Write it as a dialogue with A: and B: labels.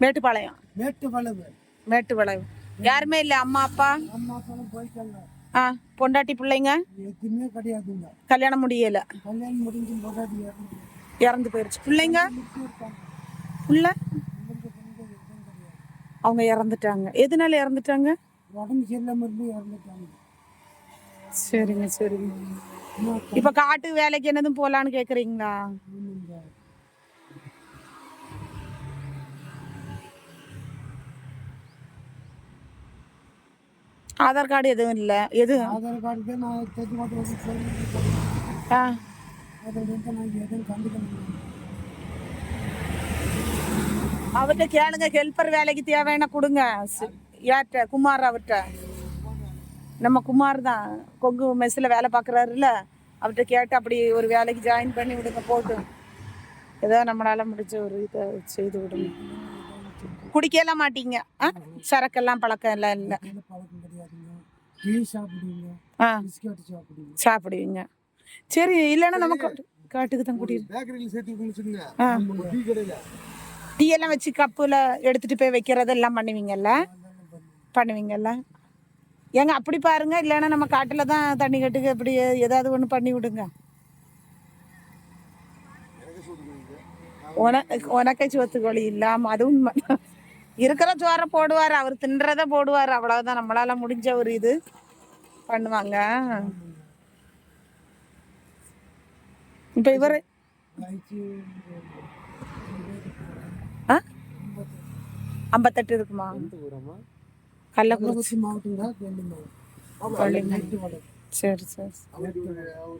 A: மேட்டுப்பாளையம்
B: மேட்டுப்பாளையம்.
A: மேட்டுப்பாளையம்
B: யாருமே இல்லை அம்மா அப்பா? ஆ பொண்டாட்டி பிள்ளைங்க?
A: எதுவுமே கிடையாதுங்க
B: கல்யாணம் முடியல.
A: கல்யாணம் முடிஞ்சு பொண்டாட்டி இறந்து
B: போயிருச்சு. பிள்ளைங்க? புள்ள? அவங்க இறந்துட்டாங்க. எதனால இறந்துட்டாங்க. சரிங்க சரிங்க. இப்ப காட்டு வேலைக்கு என்னதும் போலான்னு கேக்குறீங்களா. ஆதார் கார்டு எதுவும் இல்ல. எது?
A: ஆதார் கார்டு நான்
B: ஆ. அவர்கிட்ட கேளுங்க ஹெல்ப்பர் வேலைக்கு தேவையான கொடுங்க. யார்கிட்ட குமார் அவர்கிட்ட நம்ம குமார் தான். கொங்கு மெஸ்ஸில் வேலை பார்க்குறாருல்ல? அவர்கிட்ட கேட்டு அப்படி ஒரு வேலைக்கு ஜாயின் பண்ணி விடுங்க போட்டு. ஏதோ நம்மளால் முடிஞ்ச ஒரு இதை செய்து விடுங்க குடிக்கலாம் மாட்டீங்க. ஆ? சரக்கெல்லாம் பழக்கம் எல்லாம் இல்லை. ஆ.
A: சாப்பிடுவீங்க.
B: சரி இல்லைன்னா நம்ம காட்டு- காட்டுக்கு தான் குடி ஆ.
C: டீ
B: எல்லாம் வச்சு கப்பில் எடுத்துட்டு போய் வைக்கிறதெல்லாம் பண்ணுவீங்கல்ல? பண்ணுவீங்கல்ல? ஏங்க அப்படி பாருங்க இல்லைன்னா நம்ம காட்டில் தான் தண்ணி கட்டுக்கு இப்படி ஏதாவது ஒன்று பண்ணி விடுங்க. உனக்கு உனக்கே சோத்து கோழி அதுவும் அது உண்மை. இருக்கிற சோறை போடுவார் அவர் தின்றத போடுவார் அவ்வளவுதான். நம்மளால முடிஞ்ச ஒரு இது பண்ணுவாங்க. இப்ப இவர் ஆ? ஐம்பத்தெட்டு இருக்குமா? கள்ளக்குறிச்சி
A: கள்ளக்குறிச்சி மாவட்டம் தான் வெள்ளிமலை
B: வெள்ளிமலை.
A: மேட்டுப்பாளையம்
B: சரி சரி
C: அவர்